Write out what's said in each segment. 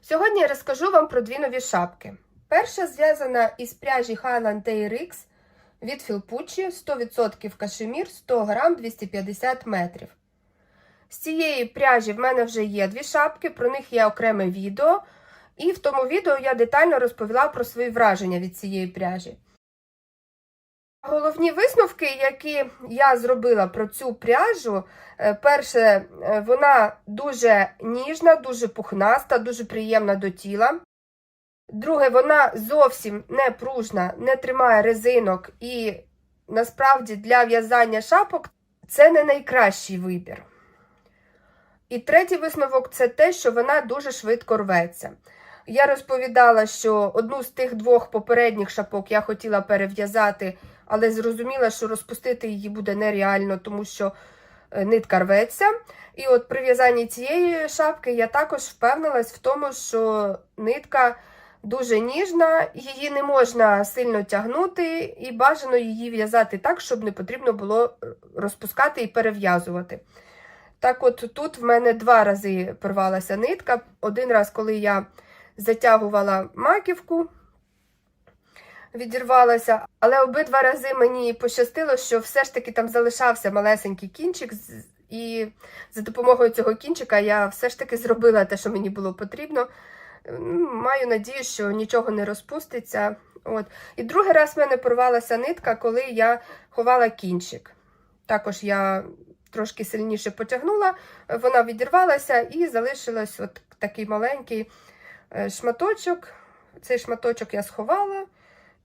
Сьогодні я розкажу вам про дві нові шапки. Перша зв'язана із пряжі Highland TRX від Філпучі 100% кашемір 100 грам 250 метрів. З цієї пряжі в мене вже є дві шапки, про них є окреме відео. І в тому відео я детально розповіла про свої враження від цієї пряжі. Головні висновки, які я зробила про цю пряжу, е, перше, е, вона дуже ніжна, дуже пухнаста, дуже приємна до тіла. Друге, вона зовсім не пружна, не тримає резинок, і насправді для в'язання шапок це не найкращий вибір. І третій висновок це те, що вона дуже швидко рветься. Я розповідала, що одну з тих двох попередніх шапок я хотіла перев'язати, але зрозуміла, що розпустити її буде нереально, тому що е, нитка рветься. І от при в'язанні цієї шапки я також впевнилась в тому, що нитка дуже ніжна, її не можна сильно тягнути, і бажано її в'язати так, щоб не потрібно було розпускати і перев'язувати. Так, от тут в мене два рази порвалася нитка. Один раз, коли я затягувала маківку, відірвалася, але обидва рази мені пощастило, що все ж таки там залишався малесенький кінчик, і за допомогою цього кінчика я все ж таки зробила те, що мені було потрібно. Маю надію, що нічого не розпуститься. От. І другий раз в мене порвалася нитка, коли я ховала кінчик. Також я трошки сильніше потягнула, вона відірвалася і залишилась от такий маленький шматочок. Цей шматочок я сховала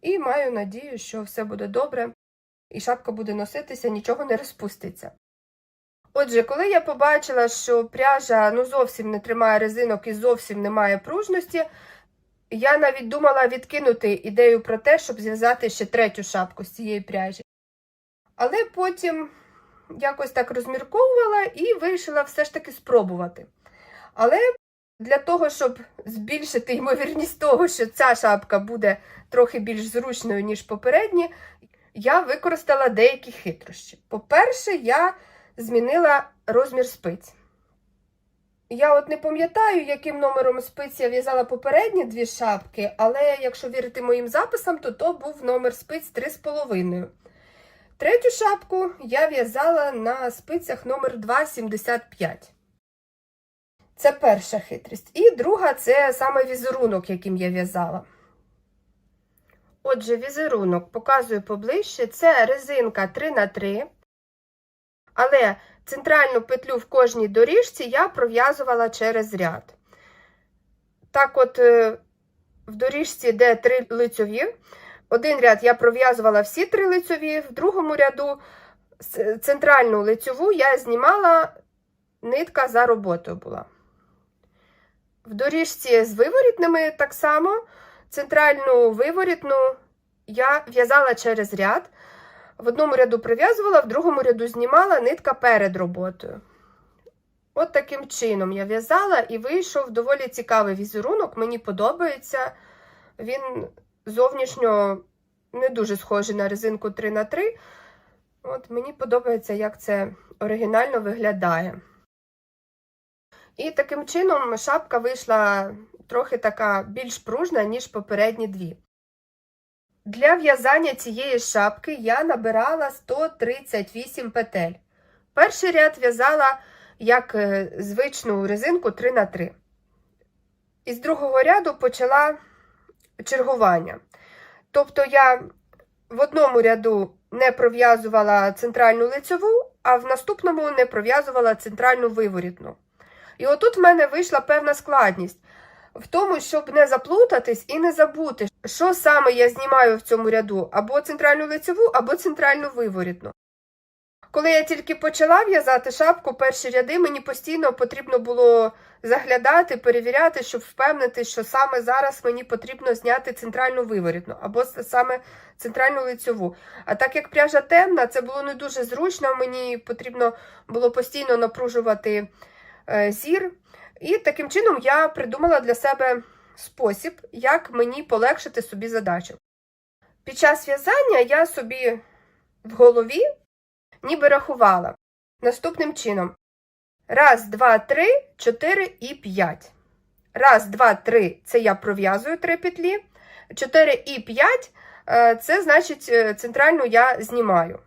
і маю надію, що все буде добре, і шапка буде носитися, нічого не розпуститься. Отже, коли я побачила, що пряжа ну, зовсім не тримає резинок і зовсім не має пружності, я навіть думала відкинути ідею про те, щоб зв'язати ще третю шапку з цієї пряжі. Але потім якось так розмірковувала і вирішила все ж таки спробувати. Але для того, щоб збільшити ймовірність того, що ця шапка буде трохи більш зручною, ніж попередні, я використала деякі хитрощі. По-перше, я змінила розмір спиць. Я от не пам'ятаю, яким номером спиць я в'язала попередні дві шапки, але якщо вірити моїм записам, то то був номер спиць 3,5. Третю шапку я в'язала на спицях номер 2,75. Це перша хитрість. І друга це саме візерунок, яким я в'язала. Отже, візерунок показую поближче. Це резинка 3х3. Але центральну петлю в кожній доріжці я пров'язувала через ряд. Так, от, е, в доріжці, де три лицьові, один ряд я пров'язувала всі три лицьові, в другому ряду центральну лицьову я знімала, нитка за роботою була. В доріжці з виворітними так само центральну виворітну я в'язала через ряд. В одному ряду прив'язувала, в другому ряду знімала нитка перед роботою. От таким чином я в'язала і вийшов доволі цікавий візерунок. Мені подобається. Він зовнішньо не дуже схожий на резинку 3х3. От Мені подобається, як це оригінально виглядає. І таким чином шапка вийшла трохи така більш пружна, ніж попередні дві. Для в'язання цієї шапки я набирала 138 петель. Перший ряд в'язала як е, звичну резинку 3х3. Із другого ряду почала чергування. Тобто я в одному ряду не пров'язувала центральну лицьову, а в наступному не пров'язувала центральну виворітну. І отут в мене вийшла певна складність в тому, щоб не заплутатись і не забути, що саме я знімаю в цьому ряду, або центральну лицеву, або центральну виворітну. Коли я тільки почала в'язати шапку, перші ряди мені постійно потрібно було заглядати, перевіряти, щоб впевнити, що саме зараз мені потрібно зняти центральну виворітну, або саме центральну лицьову. А так як пряжа темна, це було не дуже зручно, мені потрібно було постійно напружувати е, зір. І таким чином я придумала для себе спосіб, як мені полегшити собі задачу. Під час в'язання я собі в голові ніби рахувала наступним чином: раз, два, три, чотири і п'ять. Раз, два, три це я пров'язую три петлі. 4 і 5 е, це значить е, центральну я знімаю.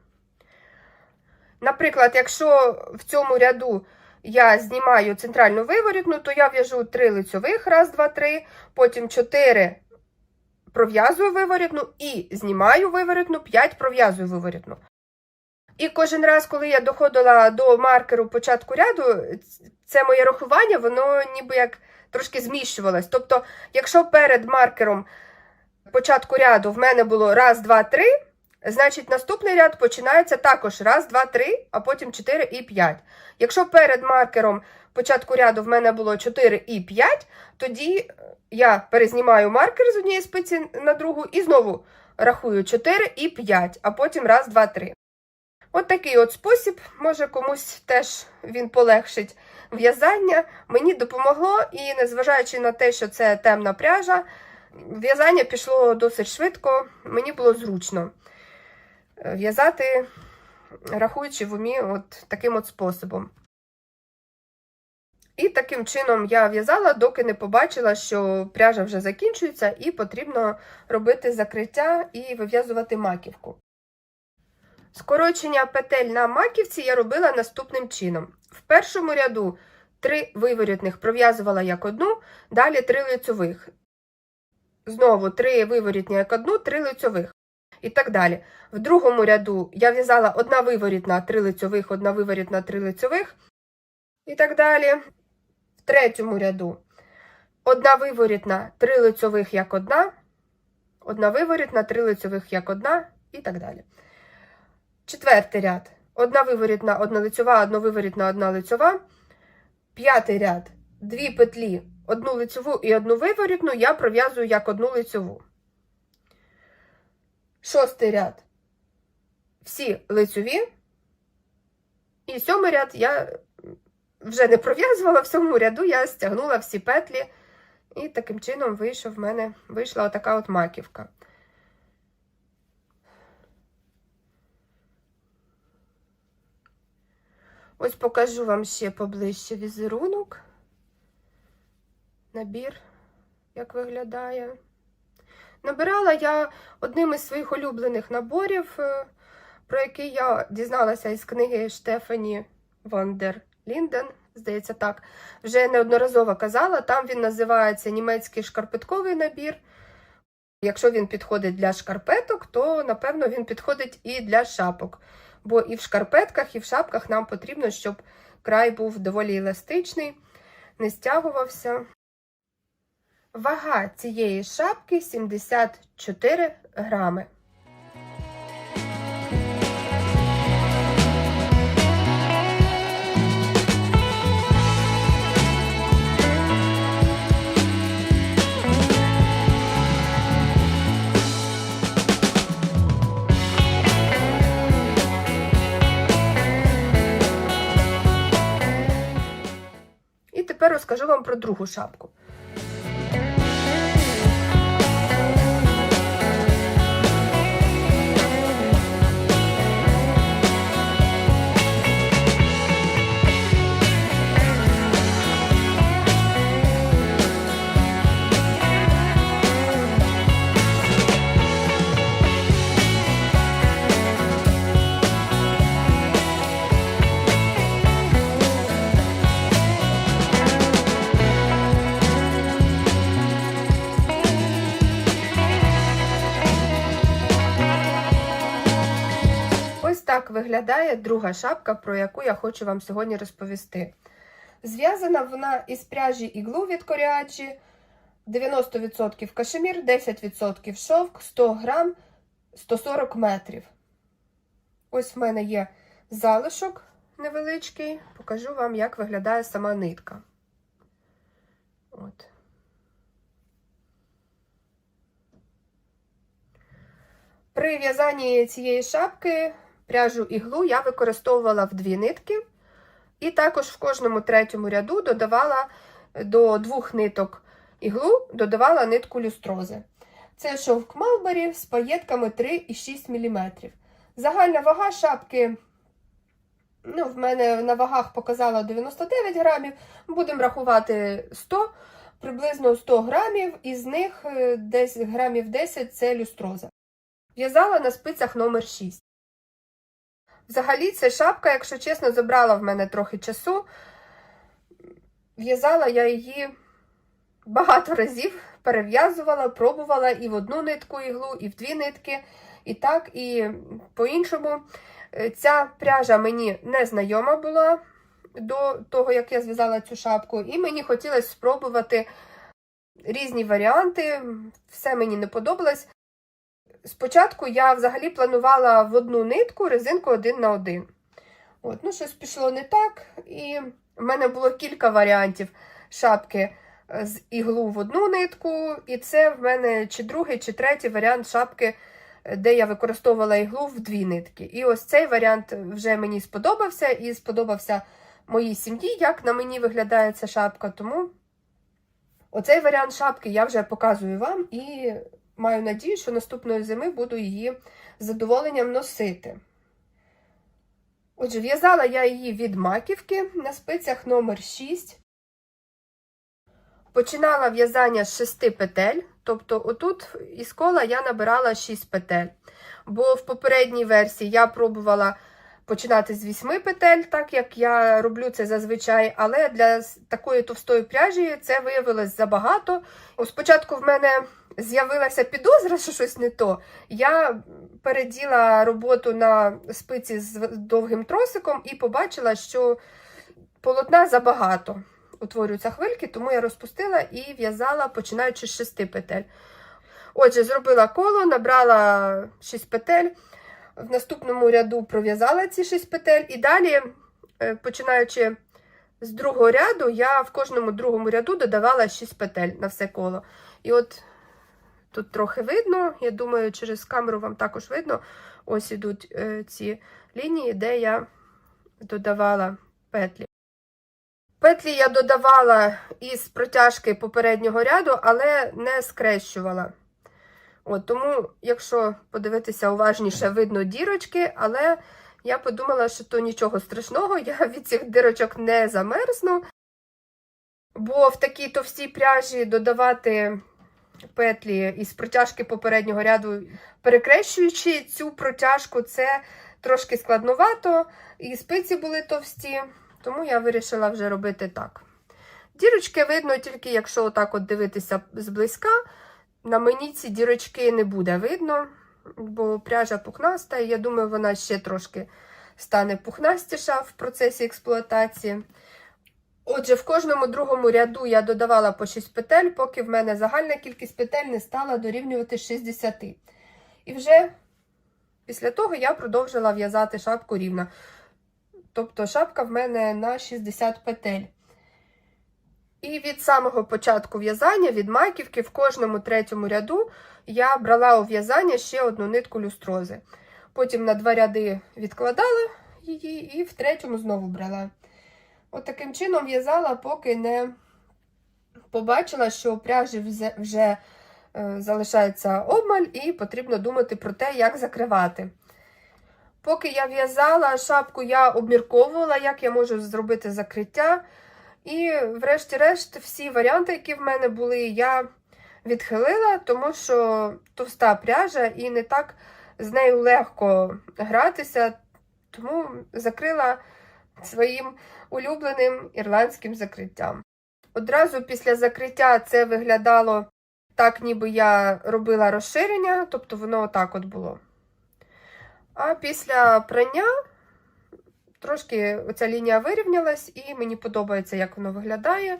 Наприклад, якщо в цьому ряду я знімаю центральну виворітну, то я в'яжу 3 лицьових, раз, два, три, потім 4 пров'язую виворітну і знімаю виворітну, 5 пров'язую виворітну. І кожен раз, коли я доходила до маркеру початку ряду, це моє рахування, воно ніби як трошки зміщувалось. Тобто, якщо перед маркером початку ряду в мене було раз, два, три, значить наступний ряд починається також раз, два, три, а потім 4 і 5. Якщо перед маркером початку ряду в мене було 4 і 5, тоді я перезнімаю маркер з однієї спиці на другу і знову рахую 4 і 5, а потім раз, два, три. От такий от спосіб, може комусь теж він полегшить в'язання. Мені допомогло, і незважаючи на те, що це темна пряжа, в'язання пішло досить швидко, мені було зручно е, в'язати, рахуючи в умі от таким от способом. І таким чином я в'язала, доки не побачила, що пряжа вже закінчується, і потрібно робити закриття і вив'язувати маківку. Скорочення петель на маківці я робила наступним чином. В першому ряду три виворітних пров'язувала як одну, далі три лицьових. Знову три виворітні як одну, три лицьових. І так далі. В другому ряду я в'язала одна виворітна, три лицьових, одна виворітна, три лицьових. І так далі. В третьому ряду одна виворітна, три лицьових як одна, одна виворітна, три лицьових як одна, і так далі. Четвертий ряд. Одна виворітна, одна лицьова, одна виворітна, одна лицьова. П'ятий ряд. Дві петлі, одну лицьову і одну виворітну я пров'язую як одну лицьову. Шостий ряд. Всі лицьові. І сьомий ряд я вже не пров'язувала, в сьомому ряду я стягнула всі петлі. І таким чином вийшов в мене вийшла отака от маківка. Ось покажу вам ще поближче візерунок. Набір, як виглядає. Набирала я одним із своїх улюблених наборів, е, про який я дізналася із книги Штефані Вандер Лінден, здається, так. Вже неодноразово казала. Там він називається німецький шкарпетковий набір. Якщо він підходить для шкарпеток, то напевно він підходить і для шапок. Бо і в шкарпетках, і в шапках нам потрібно, щоб край був доволі еластичний, не стягувався. Вага цієї шапки 74 грами. І тепер розкажу вам про другу шапку. Ось так виглядає друга шапка, про яку я хочу вам сьогодні розповісти. Зв'язана вона із пряжі іглу від коріачі, 90% кашемір, 10% шовк, 100 грам, 140 метрів. Ось в мене є залишок невеличкий. Покажу вам, як виглядає сама нитка. От. При в'язанні цієї шапки пряжу іглу я використовувала в дві нитки, і також в кожному третьому ряду додавала до двох ниток іглу, додавала нитку люстрози. Це шовк Малбері з паєтками 3,6 мм. Загальна вага шапки, ну, в мене на вагах показала 99 грамів, будемо рахувати 100. приблизно 100 грамів, із них е, десь грамів 10 це люстроза. В'язала на спицях номер 6. Взагалі, ця шапка, якщо чесно, забрала в мене трохи часу. В'язала я її багато разів, перев'язувала, пробувала і в одну нитку іглу, і в дві нитки, і так, і по-іншому. Е, Ця пряжа мені не знайома була до того, як я зв'язала цю шапку, і мені хотілося спробувати різні варіанти. Все мені не подобалось. Спочатку я взагалі планувала в одну нитку резинку один на один. От, ну, щось пішло не так, і в мене було кілька варіантів шапки е, з іглу в одну нитку, і це в мене чи другий, чи третій варіант шапки, е, де я використовувала іглу в дві нитки. І ось цей варіант вже мені сподобався, і сподобався моїй сім'ї, як на мені виглядає ця шапка. Тому оцей варіант шапки я вже показую вам і маю надію, що наступної зими буду її з задоволенням носити. Отже, в'язала я її від маківки на спицях номер 6. Починала в'язання з 6 петель, тобто отут із кола я набирала 6 петель. Бо в попередній версії я пробувала починати з 8 петель, так як я роблю це зазвичай, але для такої товстої пряжі це виявилось забагато. Спочатку в мене з'явилася підозра, що щось не то. Я переділа роботу на спиці з довгим тросиком і побачила, що полотна забагато утворюються хвильки, тому я розпустила і в'язала, починаючи з 6 петель. Отже, зробила коло, набрала 6 петель. В наступному ряду пров'язала ці 6 петель, і далі, е, починаючи з другого ряду, я в кожному другому ряду додавала 6 петель на все коло. І от тут трохи видно, я думаю, через камеру вам також видно. Ось ідуть е, ці лінії, де я додавала петлі. Петлі я додавала із протяжки попереднього ряду, але не скрещувала. От, тому, якщо подивитися уважніше, видно дірочки, але я подумала, що то нічого страшного, я від цих дірочок не замерзну. Бо в такій товстій пряжі додавати петлі із протяжки попереднього ряду, перекрещуючи цю протяжку, це трошки складновато. І спиці були товсті, тому я вирішила вже робити так. Дірочки видно тільки, якщо отак от дивитися зблизька. На мені ці дірочки не буде видно, бо пряжа пухнаста, і я думаю, вона ще трошки стане пухнастіша в процесі експлуатації. Отже, в кожному другому ряду я додавала по 6 петель, поки в мене загальна кількість петель не стала дорівнювати 60. І вже після того я продовжила в'язати шапку рівно. Тобто шапка в мене на 60 петель. І від самого початку в'язання, від маківки, в кожному третьому ряду я брала у в'язання ще одну нитку люстрози. Потім на два ряди відкладала її і в третьому знову брала. От таким чином в'язала, поки не побачила, що у пряжі вже, е, залишається обмаль, і потрібно думати про те, як закривати. Поки я в'язала шапку, я обмірковувала, як я можу зробити закриття. І, врешті-решт, всі варіанти, які в мене були, я відхилила, тому що товста пряжа і не так з нею легко гратися, тому закрила своїм улюбленим ірландським закриттям. Одразу після закриття це виглядало так, ніби я робила розширення, тобто воно отак от було. А після прання трошки оця лінія вирівнялась, і мені подобається, як воно виглядає.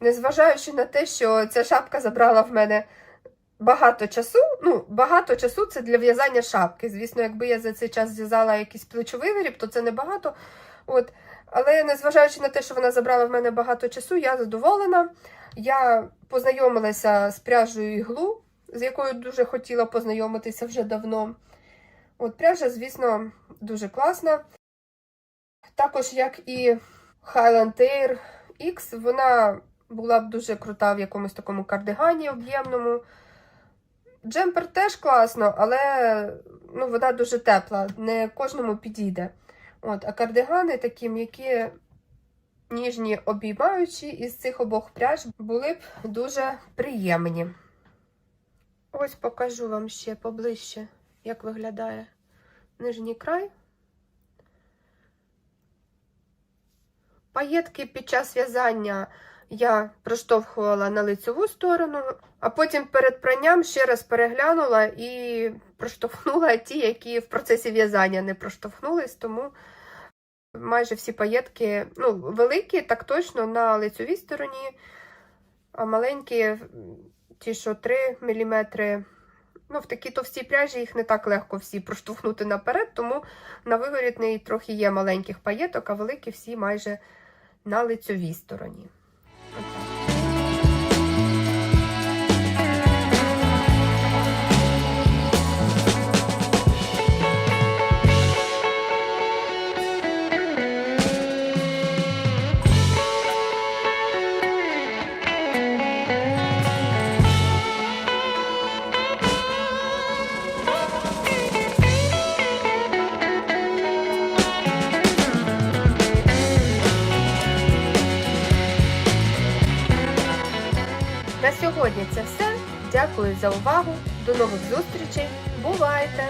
Незважаючи на те, що ця шапка забрала в мене багато часу. Ну, багато часу це для в'язання шапки. Звісно, якби я за цей час зв'язала якийсь плечовий виріб, то це небагато. От. Але незважаючи на те, що вона забрала в мене багато часу, я задоволена. Я познайомилася з пряжею іглу, з якою дуже хотіла познайомитися вже давно. От пряжа, звісно, дуже класна. Також, як і Highland Air X, вона була б дуже крута в якомусь такому кардигані об'ємному. Джемпер теж класно, але ну, вона дуже тепла, не кожному підійде. От, А кардигани такі м'які ніжні обіймаючі із цих обох пряж були б дуже приємні. Ось покажу вам ще поближче, як виглядає нижній край. Паєтки під час в'язання я проштовхувала на лицеву сторону, а потім перед пранням ще раз переглянула і проштовхнула ті, які в процесі в'язання не проштовхнулись, тому майже всі паєтки, ну, великі, так точно на лицевій стороні, а маленькі, ті, що 3 мм. Ну, в такій товстій пряжі їх не так легко всі проштовхнути наперед, тому на виворітний трохи є маленьких паєток, а великі всі майже на лицьовій стороні. Сьогодні це все. Дякую за увагу. До нових зустрічей. Бувайте!